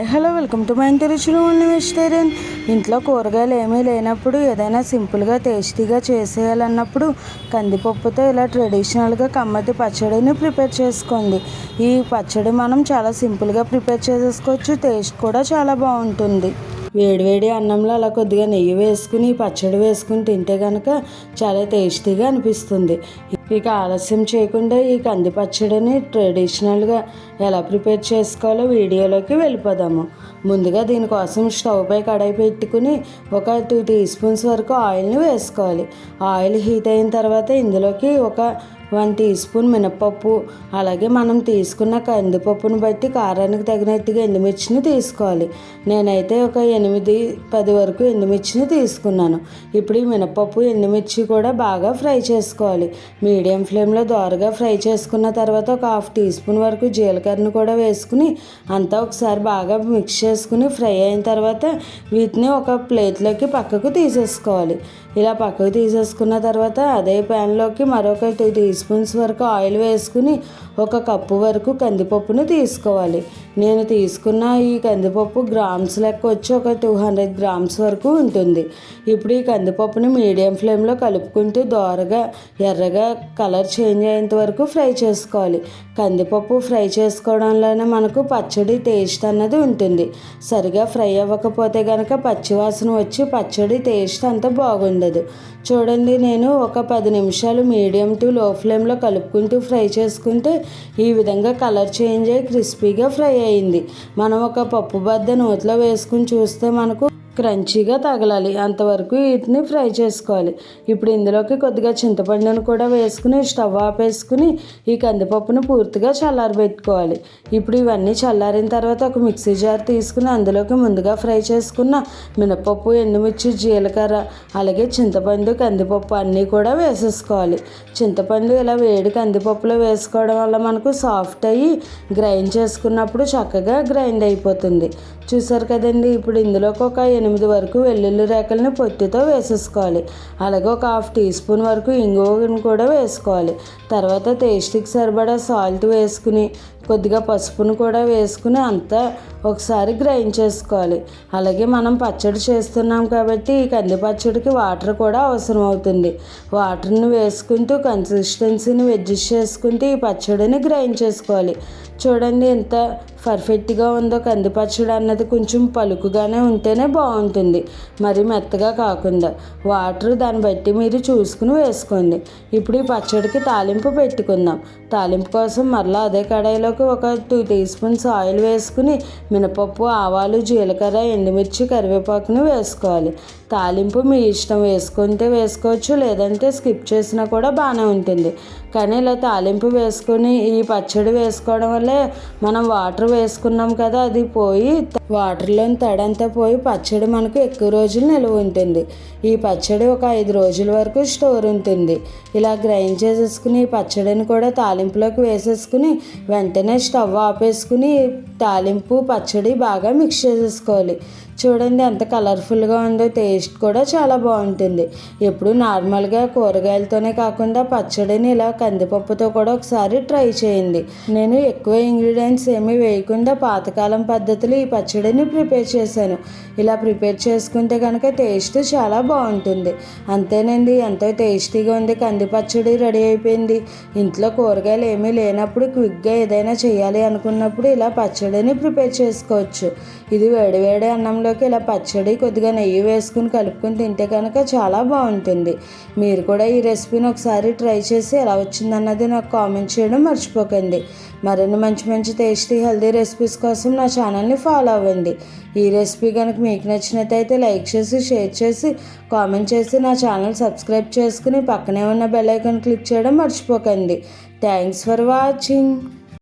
Hi hello welcome to my ఇంటి రుచులు ఉన్న వెజిటేరియన్ ఇంట్లో కూరగాయలు ఏమీ లేనప్పుడు ఏదైనా సింపుల్గా టేస్టీగా చేసేయాలన్నప్పుడు కందిపప్పుతో ఇలా ట్రెడిషనల్గా కమ్మటి పచ్చడిని ప్రిపేర్ చేసుకోండి. ఈ పచ్చడి మనం చాలా సింపుల్గా ప్రిపేర్ చేసేసుకోవచ్చు టేస్ట్ కూడా చాలా బాగుంటుంది. వేడివేడి అన్నంలో అలా కొద్దిగా నెయ్యి వేసుకుని పచ్చడి వేసుకుని తింటే కనుక చాలా టేస్టీగా అనిపిస్తుంది. ఇక ఆలస్యం చేయకుండా ఈ కంది పచ్చడిని ట్రెడిషనల్గా ఎలా ప్రిపేర్ చేసుకోవాలో వీడియోలోకి వెళ్ళిపోదాము. ముందుగా దీనికోసం స్టవ్ పై కడాయి పెట్టుకుని ఒక టూ టీ స్పూన్స్ వరకు ఆయిల్ని వేసుకోవాలి. ఆయిల్ హీట్ అయిన తర్వాత ఇందులోకి ఒక వన్ టీ స్పూన్ మినపప్పు అలాగే మనం తీసుకున్న కందిపప్పును బట్టి కారానికి తగినట్టుగా ఎండుమిర్చిని తీసుకోవాలి. నేనైతే ఒక ఎనిమిది పది వరకు ఎండుమిర్చిని తీసుకున్నాను. ఇప్పుడు ఈ మినపప్పు ఎండుమిర్చి కూడా బాగా ఫ్రై చేసుకోవాలి. మీడియం ఫ్లేమ్లో దోరగా ఫ్రై చేసుకున్న తర్వాత ఒక హాఫ్ టీ స్పూన్ వరకు జీలకర్రను కూడా వేసుకుని అంతా ఒకసారి బాగా మిక్స్ చేసుకుని ఫ్రై అయిన తర్వాత వీటిని ఒక ప్లేట్లోకి పక్కకు తీసేసుకోవాలి. ఇలా పక్కకు తీసేసుకున్న తర్వాత అదే ప్యాన్లోకి మరొక టూ టీ స్పూన్స్ వరకు ఆయిల్ వేసుకుని ఒక కప్పు వరకు కందిపప్పును తీసుకోవాలి. నేను తీసుకున్న ఈ కందిపప్పు గ్రామ్స్ లెక్క వచ్చి ఒక టూ హండ్రెడ్ గ్రామ్స్ వరకు ఉంటుంది. ఇప్పుడు ఈ కందిపప్పుని మీడియం ఫ్లేమ్లో కలుపుకుంటూ దోరగా ఎర్రగా కలర్ చేంజ్ అయ్యేంత వరకు ఫ్రై చేసుకోవాలి. కందిపప్పు ఫ్రై చేసుకోవడంలోనే మనకు పచ్చడి టేస్ట్ అన్నది ఉంటుంది. సరిగా ఫ్రై అవ్వకపోతే కనుక పచ్చివాసన వచ్చి పచ్చడి టేస్ట్ అంత బాగుండదు. చూడండి నేను ఒక పది నిమిషాలు మీడియం టు లో ఫ్లేమ్లో కలుపుకుంటూ ఫ్రై చేసుకుంటే ఈ విధంగా కలర్ చేంజ్ అయ్యి క్రిస్పీగా ఫ్రై అయింది. మనం ఒక పప్పు బద్ద నోట్లో వేసుకుని చూస్తే మనకు క్రంచీగా తగలాలి. అంతవరకు వీటిని ఫ్రై చేసుకోవాలి. ఇప్పుడు ఇందులోకి కొద్దిగా చింతపండును కూడా వేసుకుని స్టవ్ ఆపేసుకుని ఈ కందిపప్పును పూర్తిగా చల్లారబెట్టుకోవాలి. ఇప్పుడు ఇవన్నీ చల్లారిన తర్వాత ఒక మిక్సీ జార్ తీసుకుని అందులోకి ముందుగా ఫ్రై చేసుకున్న మినపప్పు ఎండుమిర్చి జీలకర్ర అలాగే చింతపండు కందిపప్పు అన్నీ కూడా వేసేసుకోవాలి. చింతపండు ఇలా వేడి కందిపప్పులో వేసుకోవడం వల్ల మనకు సాఫ్ట్ అయ్యి గ్రైండ్ చేసుకున్నప్పుడు చక్కగా గ్రైండ్ అయిపోతుంది. చూసారు కదండి ఇప్పుడు ఇందులోకి ఒక ఎనిమిది ఎనిమిది వరకు వెల్లుల్లి రేకల్ని పొత్తితో వేసేసుకోవాలి. అలాగే ఒక హాఫ్ టీ స్పూన్ వరకు ఇంగువను కూడా వేసుకోవాలి. తర్వాత టేస్ట్కి సరిపడా సాల్ట్ వేసుకుని కొద్దిగా పసుపును కూడా వేసుకుని అంతా ఒకసారి గ్రైండ్ చేసుకోవాలి. అలాగే మనం పచ్చడి చేస్తున్నాం కాబట్టి ఈ కంది పచ్చడికి వాటర్ కూడా అవసరం అవుతుంది వాటర్ని వేసుకుంటూ కన్సిస్టెన్సీని అడ్జస్ట్ చేసుకుంటూ ఈ పచ్చడిని గ్రైండ్ చేసుకోవాలి. చూడండి ఎంత పర్ఫెక్ట్గా ఉందో కంది పచ్చడి అన్నది కొంచెం పలుకుగానే ఉంటేనే బాగుంటుంది. మరి మెత్తగా కాకుండా వాటర్ దాన్ని బట్టి మీరు చూసుకుని వేసుకోండి. ఇప్పుడు ఈ పచ్చడికి తాలింపు పెట్టుకుందాం. తాలింపు కోసం మరలా అదే కడాయిలో కడాయిలోకి ఒక టూ టీ స్పూన్స్ ఆయిల్ వేసుకుని మినపప్పు ఆవాలు జీలకర్ర ఎండుమిర్చి కరివేపాకుని వేసుకోవాలి. తాలింపు మీ ఇష్టం వేసుకుంటే వేసుకోవచ్చు లేదంటే స్కిప్ చేసినా కూడా బాగానే ఉంటుంది. కానీ ఇలా తాలింపు వేసుకుని ఈ పచ్చడి వేసుకోవడం వల్లే మనం వాటర్ వేసుకున్నాం కదా అది పోయి వాటర్లోని తడంతా పోయి పచ్చడి మనకు ఎక్కువ రోజులు నిల్వ ఉంటుంది. ఈ పచ్చడి ఒక ఐదు రోజుల వరకు స్టోర్ ఉంటుంది. ఇలా గ్రైండ్ చేసేసుకుని పచ్చడిని కూడా తాలింపులోకి వేసేసుకుని వెంటనే స్టవ్ ఆపేసుకుని తాలింపు పచ్చడి బాగా మిక్స్ చేసేసుకోవాలి. చూడండి ఎంత కలర్ఫుల్గా ఉందో టేస్ట్ కూడా చాలా బాగుంటుంది. ఎప్పుడు నార్మల్గా కూరగాయలతోనే కాకుండా పచ్చడిని ఇలా కందిపప్పుతో కూడా ఒకసారి ట్రై చేయండి. నేను ఎక్కువ ఇంగ్రీడియంట్స్ ఏమీ వేయకుండా పాతకాలం పద్ధతిలో ఈ పచ్చడిని ప్రిపేర్ చేశాను. ఇలా ప్రిపేర్ చేసుకుంటే కనుక టేస్ట్ చాలా బాగుంటుంది. అంతేనండి ఎంతో టేస్టీగా ఉంది కంది పచ్చడి రెడీ అయిపోయింది. ఇంట్లో కూరగాయలు ఏమీ లేనప్పుడు క్విక్గా ఏదైనా చేయాలి అనుకున్నప్పుడు ఇలా పచ్చడిని ప్రిపేర్ చేసుకోవచ్చు. ఇది వేడివేడి అన్నంలోకి ఇలా పచ్చడి కొద్దిగా నెయ్యి వేసుకుని కలుపుకొని తింటే కనుక చాలా బాగుంటుంది. మీరు కూడా ఈ రెసిపీని ఒకసారి ట్రై చేసి ఎలా వచ్చిందన్నది నాకు కామెంట్ చేయడం మర్చిపోకండి. మరిన్ని మంచి మంచి టేస్టీ హెల్దీ రెసిపీస్ కోసం నా ఛానల్ని ఫాలో అవ్వండి. ఈ రెసిపీ కనుక మీకు నచ్చినట్టయితే లైక్ చేసి షేర్ చేసి కామెంట్ చేసి నా ఛానల్ సబ్స్క్రైబ్ చేసుకుని పక్కనే ఉన్న బెల్ ఐకాన్ క్లిక్ చేయడం మర్చిపోకండి. Thanks for watching.